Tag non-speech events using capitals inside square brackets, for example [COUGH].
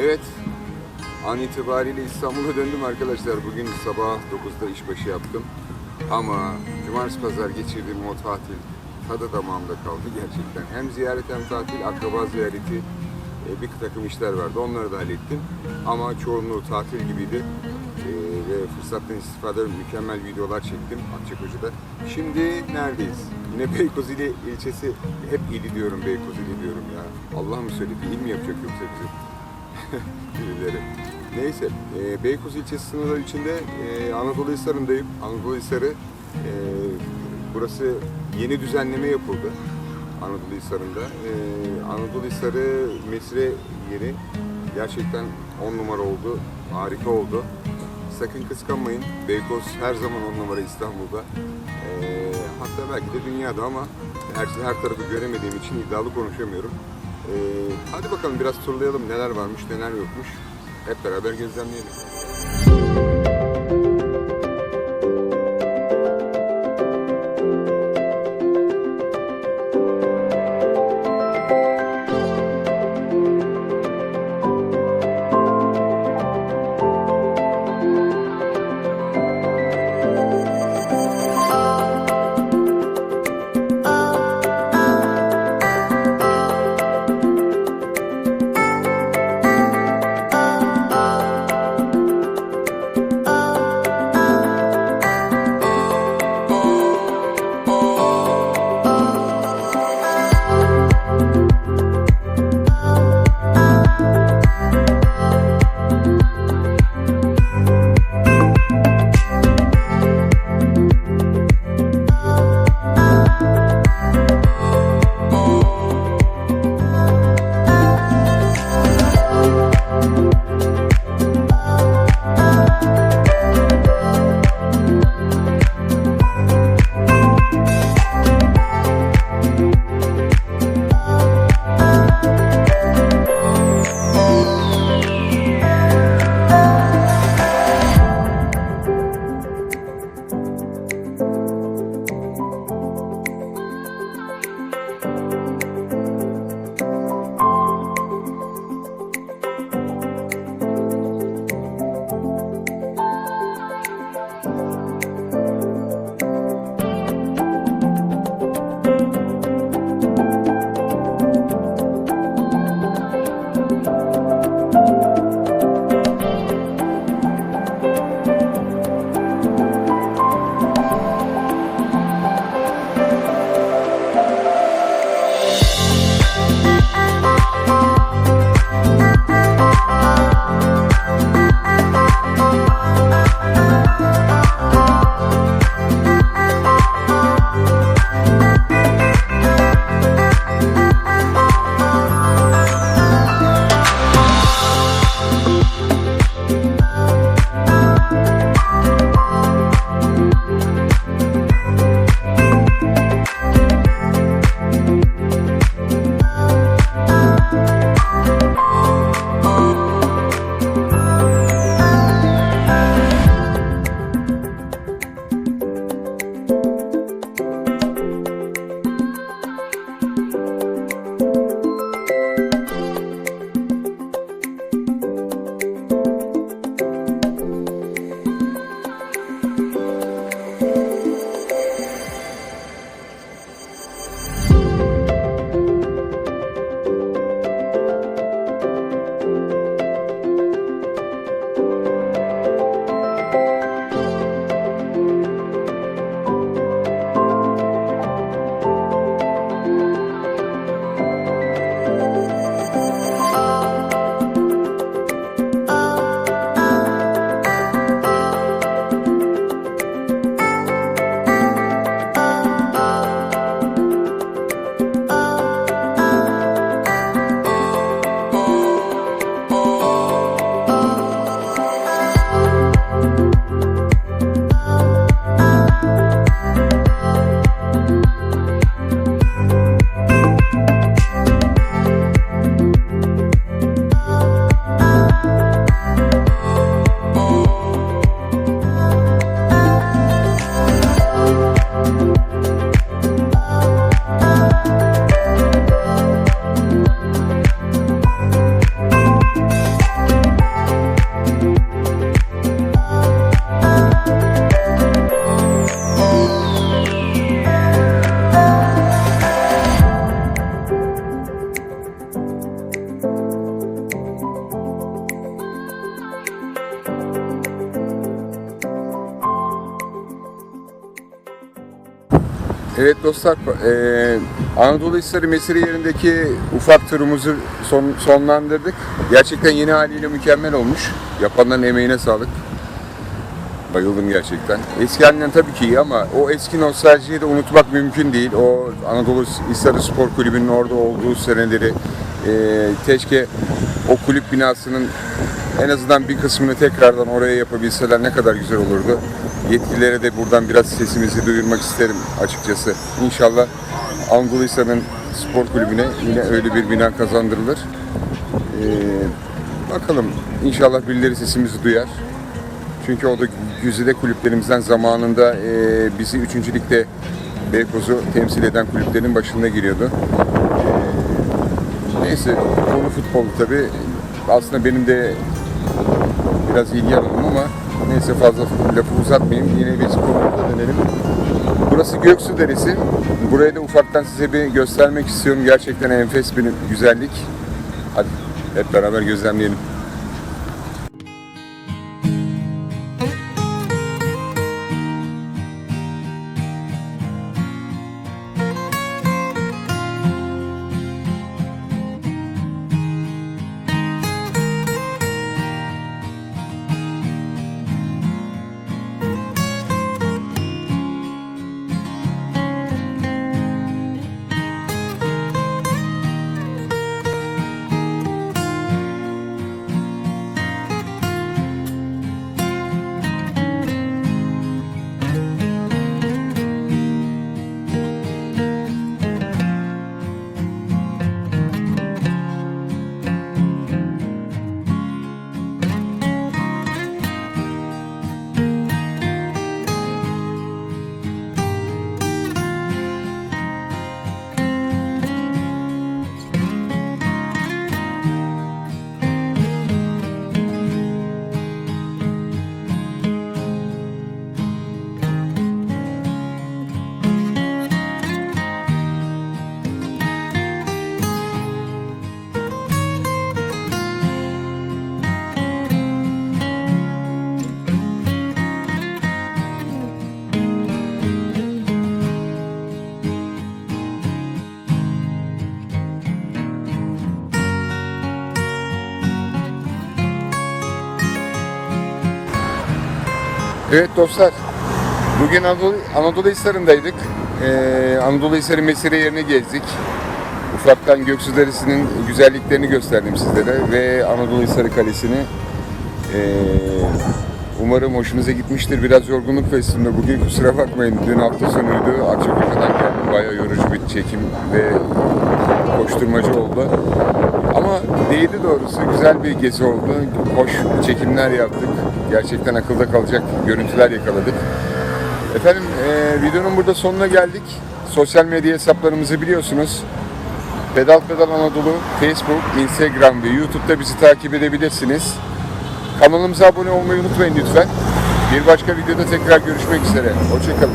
Evet, an itibariyle İstanbul'a döndüm arkadaşlar. Bugün sabah 9'da işbaşı yaptım. Ama cumartesi pazar geçirdiğim o tatil tadı damağımda kaldı gerçekten. Hem ziyaret hem tatil, akraba ziyareti, e, bir takım işler vardı. Onları da hallettim. Ama çoğunluğu tatil gibiydi. E, ve fırsattan istifade mükemmel videolar çektim Akçakoca'da. Şimdi neredeyiz? Yine Beykozili ilçesi, hep ili diyorum Beykozili diyorum ya. Allah mı söyledi, il mi yapacak yoksa bizi? [LAUGHS] birileri. Neyse, e, Beykoz ilçesi sınırları içinde e, Anadolu Hisarı'ndayım. Anadolu Hisarı, e, burası yeni düzenleme yapıldı. Anadolu Hisarı'nda. E, Anadolu Hisarı mesire yeri gerçekten 10 numara oldu, harika oldu. Sakın kıskanmayın. Beykoz her zaman 10 numara İstanbul'da. E, hatta belki de dünyada ama her, her tarafı göremediğim için iddialı konuşamıyorum. Ee, hadi bakalım biraz turlayalım neler varmış neler yokmuş. Hep beraber gözlemleyelim. Evet dostlar, eee Anadolu Hisarı Mesire yerindeki ufak turumuzu son, sonlandırdık. Gerçekten yeni haliyle mükemmel olmuş. Yapanların emeğine sağlık. Bayıldım gerçekten. Eski halinden tabii ki iyi ama o eski nostaljiyi de unutmak mümkün değil. O Anadolu Hisarı Spor Kulübü'nün orada olduğu seneleri eee keşke o kulüp binasının en azından bir kısmını tekrardan oraya yapabilseler ne kadar güzel olurdu. Yetkililere de buradan biraz sesimizi duyurmak isterim açıkçası. İnşallah Anadolu Hisarı'nın spor kulübüne yine öyle bir bina kazandırılır. Ee, bakalım inşallah birileri sesimizi duyar. Çünkü o da güzide kulüplerimizden zamanında e, bizi 3. ligde Beykoz'u temsil eden kulüplerin başında giriyordu. Ee, neyse konu futbol tabi. Aslında benim de biraz ilgi alanım ama neyse fazla lafı uzatmayayım. Yine biz konumuza dönelim. Burası Göksu Deresi. Burayı da ufaktan size bir göstermek istiyorum. Gerçekten enfes bir güzellik. Hadi hep beraber gözlemleyelim. Evet dostlar, bugün Anadolu, Anadolu Hisarı'ndaydık. Ee, Anadolu Hisarı Mesire yerini gezdik. Ufaktan Göksu Deresi'nin güzelliklerini gösterdim sizlere ve Anadolu Hisarı Kalesi'ni. Ee, umarım hoşunuza gitmiştir. Biraz yorgunluk ve üstünde bugün kusura bakmayın. Dün hafta sonuydu. Akçakoca'dan geldim. Bayağı yorucu bir çekim ve koşturmacı oldu. Değdi doğrusu. Güzel bir gezi oldu. Hoş çekimler yaptık. Gerçekten akılda kalacak görüntüler yakaladık. Efendim e, videonun burada sonuna geldik. Sosyal medya hesaplarımızı biliyorsunuz. Pedal Pedal Anadolu, Facebook, Instagram ve YouTube'da bizi takip edebilirsiniz. Kanalımıza abone olmayı unutmayın lütfen. Bir başka videoda tekrar görüşmek üzere. Hoşçakalın.